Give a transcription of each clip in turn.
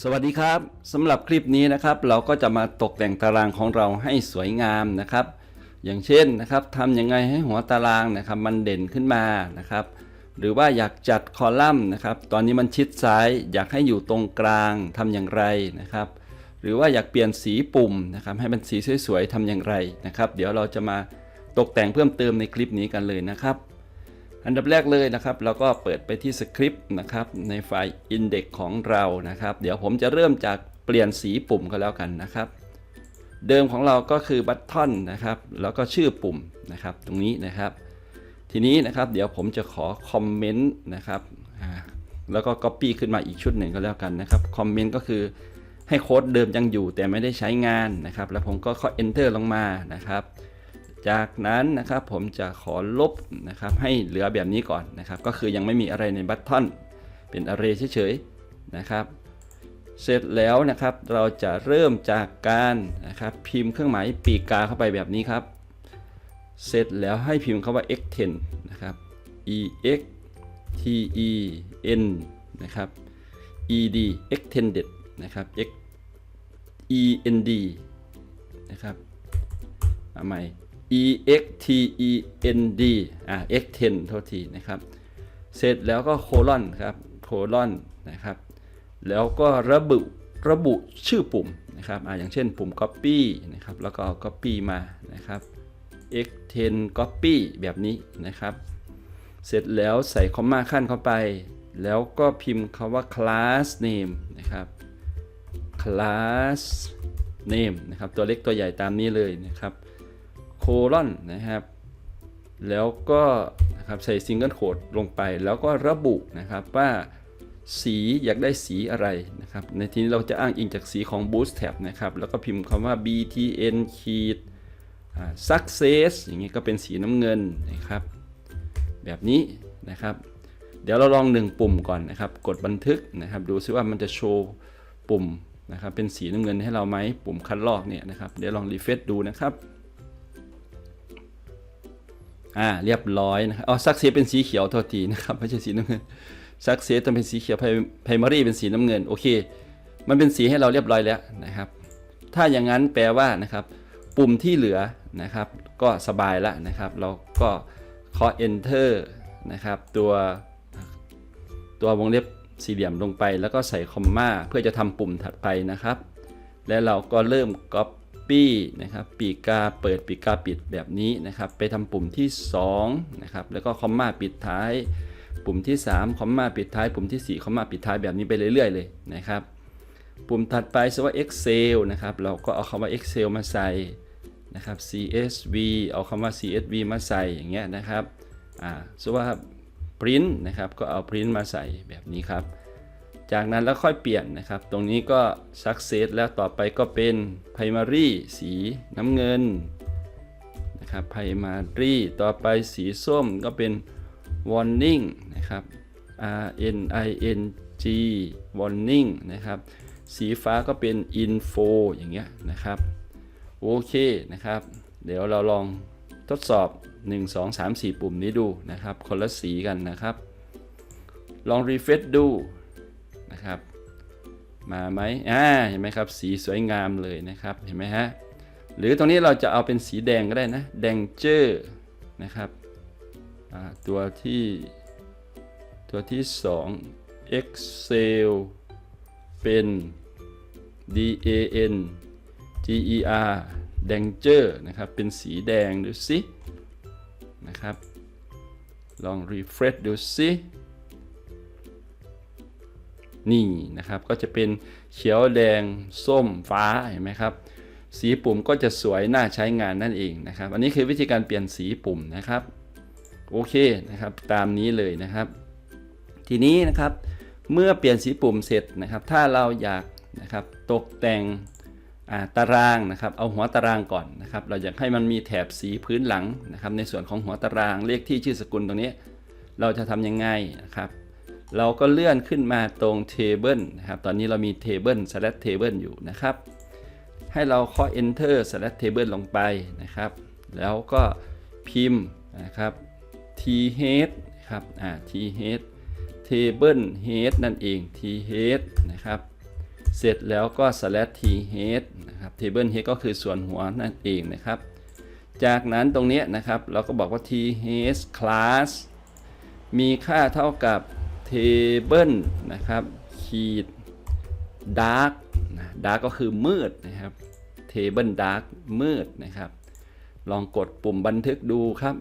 สวัสดีครับสำหรับคลิปนี้นะครับ เราก็จะมาตกแต่งตารางของเราให้สวยงามนะครับ อย่างเช่นนะครับทำยังไงให้หัวตารางนะครับ มันเด่นขึ้นมานะครับ หรือว่าอยากจัดคอลัมน์นะครับ ตอนนี้มันชิดซ้ายอยากให้อยู่ตรงกลางทำอย่างไรนะครับ หรือว่าอยากเปลี่ยนสีปุ่มนะครับ ให้มันสีสวยๆทำอย่างไรนะครับ เดี๋ยวเราจะมาตกแต่งเพิ่มเติมในคลิปนี้กันเลยนะครับ อันดับแรกเลยนะครับ เราก็เปิดไปที่สคริปต์นะครับในไฟล์ Index ของเรานะครับ เดี๋ยวผมจะเริ่มจากเปลี่ยนสีปุ่มก็แล้วกันนะครับ เดิมของเราก็คือบัตทอนนะครับ แล้วก็ชื่อปุ่มนะครับตรงนี้นะครับ ทีนี้นะครับเดี๋ยวผมจะขอคอมเมนต์นะครับแล้วก็ Copy ขึ้นมาอีกชุดหนึ่งก็แล้วกันนะครับคอมเมนต์ก็คือให้โค้ดเดิมยังอยู่แต่ไม่ได้ใช้งานนะครับ แล้วผมก็ข้อ Enter ลงมานะครับ จากนั้นนะครับผมจะขอลบนะครับให้เหลือแบบนี้ก่อนนะครับ ก็คือยังไม่มีอะไรในบัตทอนเป็นอ r เรเฉยๆนะครับ เสร็จแล้วนะครับเราจะเริ่มจากการนะครับพิมพ์เครื่องหมายปีกาเข้าไปแบบนี้ครับ เสร็จแล้วให้พิมพ์คำว่า x10 นะครับ e x t e n นะครับ e d extended นะครับ x e n d นะครับเอาใหม่ e x t e n d อ่า x 10โทษทีนะครับ เสร็จแล้วก็โคลอนครับโคลอนนะครับ แล้วก็ระบุระบุชื่อปุ่มนะครับอ่าอย่างเช่นปุ่ม copy นะครับ แล้วก็ copy มานะครับ x 10 copy แบบนี้นะครับ เสร็จแล้วใส่คอมมาขั้นเข้าไป แล้วก็พิมพ์คำว่า class name นะครับ class name นะครับ ตัวเล็กตัวใหญ่ตามนี้เลยนะครับ โคลอนนะครับ แล้วก็นะครับใส่ซิงเกิลโคดลงไป แล้วก็ระบุนะครับว่าสีอยากได้สีอะไรนะครับ ในทีนี้เราจะอ้างอิงจากสีของ Bootstrap นะครับ แล้วก็พิมพ์คำว่า btn ขีด success อย่างนี้ก็เป็นสีน้ำเงินนะครับ แบบนี้นะครับ เดี๋ยวเราลองหนึ่งปุ่มก่อนนะครับ กดบันทึกนะครับ ดูซิว่ามันจะโชว์ปุ่มนะครับ เป็นสีน้ำเงินให้เราไหมปุ่มคัดลอกเนี่ยนะครับ เดี๋ยวลองรีเฟซดูนะครับ อ่าเรียบร้อยนะครับอ๋อซักเซเป็นสีเขียวโทษทีนะครับไม่ใช่สีน้ำเงินซักเซต้องเป็นสีเขียวไพมารีเป็นสีน้ำเงินโอเค มันเป็นสีให้เราเรียบร้อยแล้วนะครับ ถ้าอย่างนั้นแปลว่านะครับปุ่มที่เหลือนะครับ ก็สบายแล้วนะครับ เราก็เคาะ enter นะครับ ตัวตัววงเล็บสี่เหลี่ยมลงไป แล้วก็ใส่คอมมาเพื่อจะทำปุ่มถัดไปนะครับ และเราก็เริ่ม Copy นะครับปีกาเปิดปีกกาปิดแบบนี้นะครับ ไปทำปุ่มที่2นะครับแล้วก็คอมมาปิดท้าย ปุ่มที่3คอมมาปิดท้าย ปุ่มที่4คอมมาปิดท้ายแบบนี้ไปเรื่อยๆ เลยนะครับ ปุ่มถัดไปสว่า Excel นะครับเราก็เอาคำว่า Excel มาใส่นะครับ CSV เอาคำว่า CSV มาใส่อย่างเงี้ยนะครับอ่าสว่า print นะครับก็เอา print มาใส่แบบนี้ครับ จากนั้นแล้วค่อยเปลี่ยนนะครับ ตรงนี้ก็ success แล้วต่อไปก็เป็น primary สีน้ำเงินนะครับ primary ต่อไปสีส้มก็เป็น warning นะครับ r n i n g warning นะครับ สีฟ้าก็เป็น info อย่างเงี้ยนะครับ โอเคนะครับ เดี๋ยวเราลองทดสอบ 1 2 3 4 ปุ่มนี้ดูนะครับ คนละสีกันนะครับ ลอง refresh ดู นะครับ มาไหมอ่าเห็นไหมครับ สีสวยงามเลยนะครับ เห็นไหมฮะ หรือตรงนี้เราจะเอาเป็นสีแดงก็ได้นะ แดงเจอร์นะครับ ตัวที่ ตัวที่2 Excel เป็น D A N G E R แดงเจอร์นะครับ เป็นสีแดงดูสินะครับ ลอง refresh ดูสิ นี่นะครับ ก็จะเป็นเขียวแดงส้มฟ้าเห็นไหมครับ สีปุ่มก็จะสวยน่าใช้งานนั่นเองนะครับ อันนี้คือวิธีการเปลี่ยนสีปุ่มนะครับ โอเคนะครับ ตามนี้เลยนะครับ ทีนี้นะครับเมื่อเปลี่ยนสีปุ่มเสร็จนะครับ ถ้าเราอยากนะครับตกแต่งตารางนะครับ เอาหัวตารางก่อนนะครับ เราอยากให้มันมีแถบสีพื้นหลังนะครับ ในส่วนของหัวตารางเลขที่ชื่อสกุลตรงนี้ เราจะทำยังไงนะครับ เราก็เลื่อนขึ้นมาตรง Table นะครับ ตอนนี้เรามี Table slash Table อยู่นะครับ ให้เราเคาะ Enter slash Table ลงไปนะครับ แล้วก็พิมพ์นะครับ thead ครับ อ่า thead table head นั่นเอง thead นะครับ เสร็จแล้วก็ slash t head นะครับ table head ก็คือส่วนหัวนั่นเองนะครับ จากนั้นตรงนี้นะครับ เราก็บอกว่า t head class มีค่าเท่ากับ table นะครับขีด dark นะ dark ก็คือมืดนะครับ table dark มืดนะครับ ลองกดปุ่มบันทึกดูครับ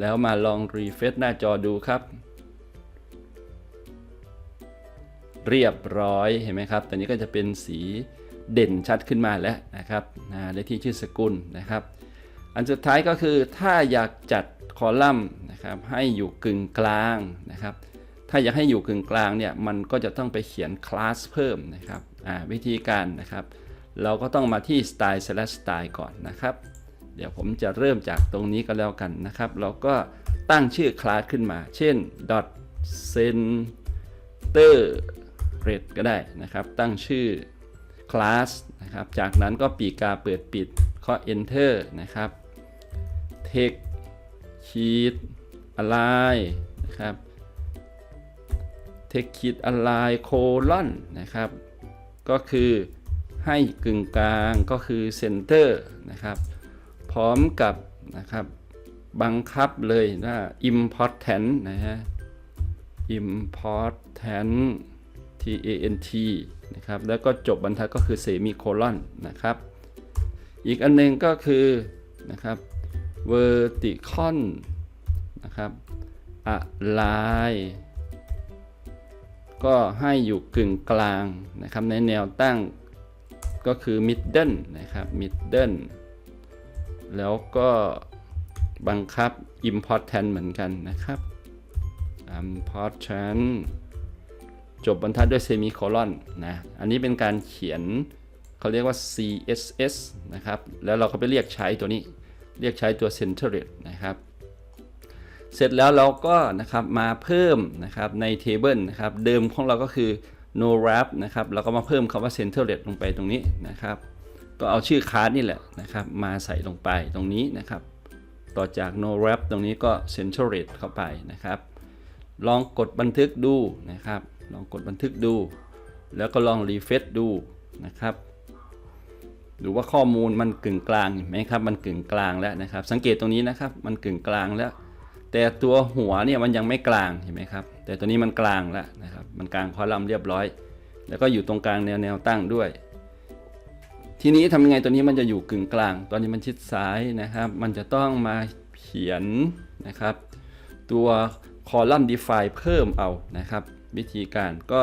แล้วมาลองรีเฟซหน้าจอดูครับ เรียบร้อยเห็นไหมครับ ตอนนี้ก็จะเป็นสีเด่นชัดขึ้นมาแล้วนะครับนะเลขที่ชื่อสกุลนะครับ อันสุดท้ายก็คือถ้าอยากจัดคอลัมน์นะครับให้อยู่กึ่งกลางนะครับ ถ้าอยากให้อยู่กึ่งกลางเนี่ยมันก็จะต้องไปเขียนคลาสเพิ่มนะครับวิธีการนะครับ เราก็ต้องมาที่ style slash style ก่อนนะครับ เดี๋ยวผมจะเริ่มจากตรงนี้ก็แล้วกันนะครับ เราก็ตั้งชื่อคลาสขึ้นมา เช่น dot center red ก็ได้นะครับ ตั้งชื่อคลาสนะครับ จากนั้นก็ปีกาเปิดปิดข้อ enter นะครับ text ขีด align นะครับ text ขีด align colon นะครับ ก็คือให้กึ่งกลางก็คือ center นะครับ พร้อมกับนะครับบังคับเลยว่า important นะฮะ important t a n t นะครับ แล้วก็จบบรรทัดก็คือ semicolon นะครับ อีกอันหนึงก็คือนะครับ vertical นะครับ align ก็ให้อยู่กึ่งกลางนะครับ ในแนวตั้งก็คือ middle นะครับ middle แล้วก็บังคับ important เหมือนกันนะครับ important จบบรรทัดด้วยเซมิโคลอนนะ อันนี้เป็นการเขียนเขาเรียกว่า CSS นะครับ แล้วเราก็ไปเรียกใช้ตัวนี้ เรียกใช้ตัว centered นะครับ เสร็จแล้วเราก็นะครับมาเพิ่มนะครับใน table นะครับเดิมของเราก็คือ no wrap นะครับเราก็มาเพิ่มคำว่า centered ลงไปตรงนี้นะครับ ก็เอาชื่อคลาสนี่แหละนะครับ มาใส่ลงไปตรงนี้นะครับ ต่อจาก no wrap ตรงนี้ก็ centered เข้าไปนะครับ ลองกดบันทึกดูนะครับ ลองกดบันทึกดู แล้วก็ลองรีเฟซดูนะครับดูว่าข้อมูลมันกึ่งกลางเห็นไหมครับมันกึ่งกลางแล้วนะครับ สังเกตตรงนี้นะครับ มันกึ่งกลางแล้ว แต่ตัวหัวเนี่ยมันยังไม่กลางเห็นไหมครับ แต่ตัวนี้มันกลางแล้วนะครับ มันกลางคอลัมน์เรียบร้อย แล้วก็อยู่ตรงกลางแนวแนวตั้งด้วย ทีนี้ทำยังไงตัวนี้มันจะอยู่กึ่งกลาง ตอนนี้มันชิดซ้ายนะครับ มันจะต้องมาเขียนนะครับ ตัวคอลัมน์ define เพิ่มเอานะครับ วิธีการก็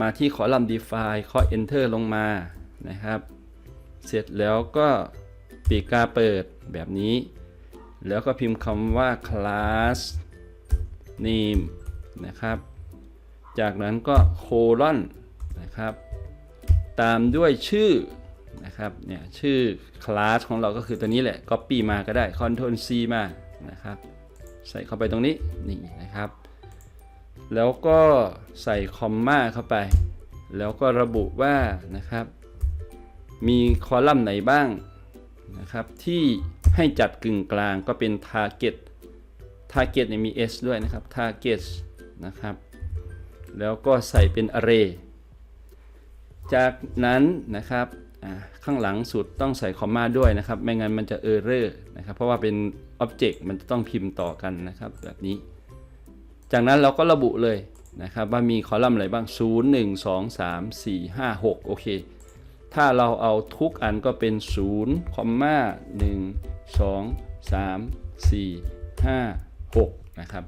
มาที่คอลัมน์ define ข้อ enter ลงมานะครับ เสร็จแล้วก็ปีกกาเปิดแบบนี้ แล้วก็พิมพ์คำว่า class name นะครับ จากนั้นก็ colon นะครับ ตามด้วยชื่อนะครับ เนี่ยชื่อ class ของเราก็คือตัวนี้แหละ copy มาก็ได้ Ctrl C มานะครับ ใส่เข้าไปตรงนี้ นี่นะครับ แล้วก็ใส่คอมมาเข้าไป แล้วก็ระบุว่านะครับ มีคอลัมน์ไหนบ้าง นะครับที่ให้จัดกึ่งกลางก็เป็น target target เนี่ยมี s ด้วยนะครับ target นะครับแล้วก็ใส่เป็น array จากนั้นนะครับข้างหลังสุดต้องใส่คอมมาด้วยนะครับ ไม่งั้นมันจะ error นะครับเพราะว่าเป็น object มันจะต้องพิมพ์ต่อกันนะครับแบบนี้ จากนั้นเราก็ระบุเลยนะครับว่ามีคอลัมน์อะไรบ้าง 0 1 2 3 4 5 6 โอเค ถ้าเราเอาทุกอันก็เป็น0คอมมา1 2 3 4 5 6นะครับ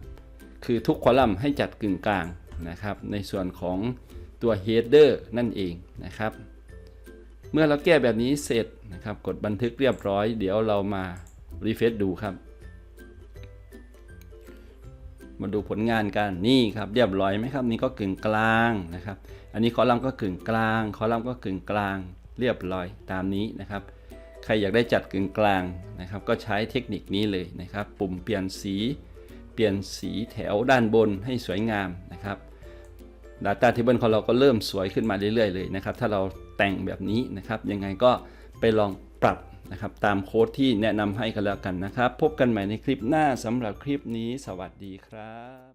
คือทุกคอลัมน์ให้จัดกึ่งกลางนะครับในส่วนของตัว header นั่นเองนะครับ เมื่อเราแก้แบบนี้เสร็จนะครับกดบันทึกเรียบร้อย เดี๋ยวเรามารีเฟซดูครับ มาดูผลงานกันนี่ครับเรียบร้อยไหมครับนี่ก็กึ่งกลางนะครับ อันนี้คอลัมน์ก็กึ่งกลาง คอลัมน์ก็กึ่งกลาง เรียบร้อยตามนี้นะครับ ใครอยากได้จัดกึ่งกลางนะครับ ก็ใช้เทคนิคนี้เลยนะครับ ปุ่มเปลี่ยนสี เปลี่ยนสีแถวด้านบนให้สวยงามนะครับ Data Table ของเราก็เริ่มสวยขึ้นมาเรื่อยๆเลยนะครับ ถ้าเราแต่งแบบนี้นะครับ ยังไงก็ไปลองปรับ นะครับตามโค้ดที่แนะนำให้กันแล้วกันนะครับ พบกันใหม่ในคลิปหน้าสำหรับคลิปนี้ สวัสดีครับ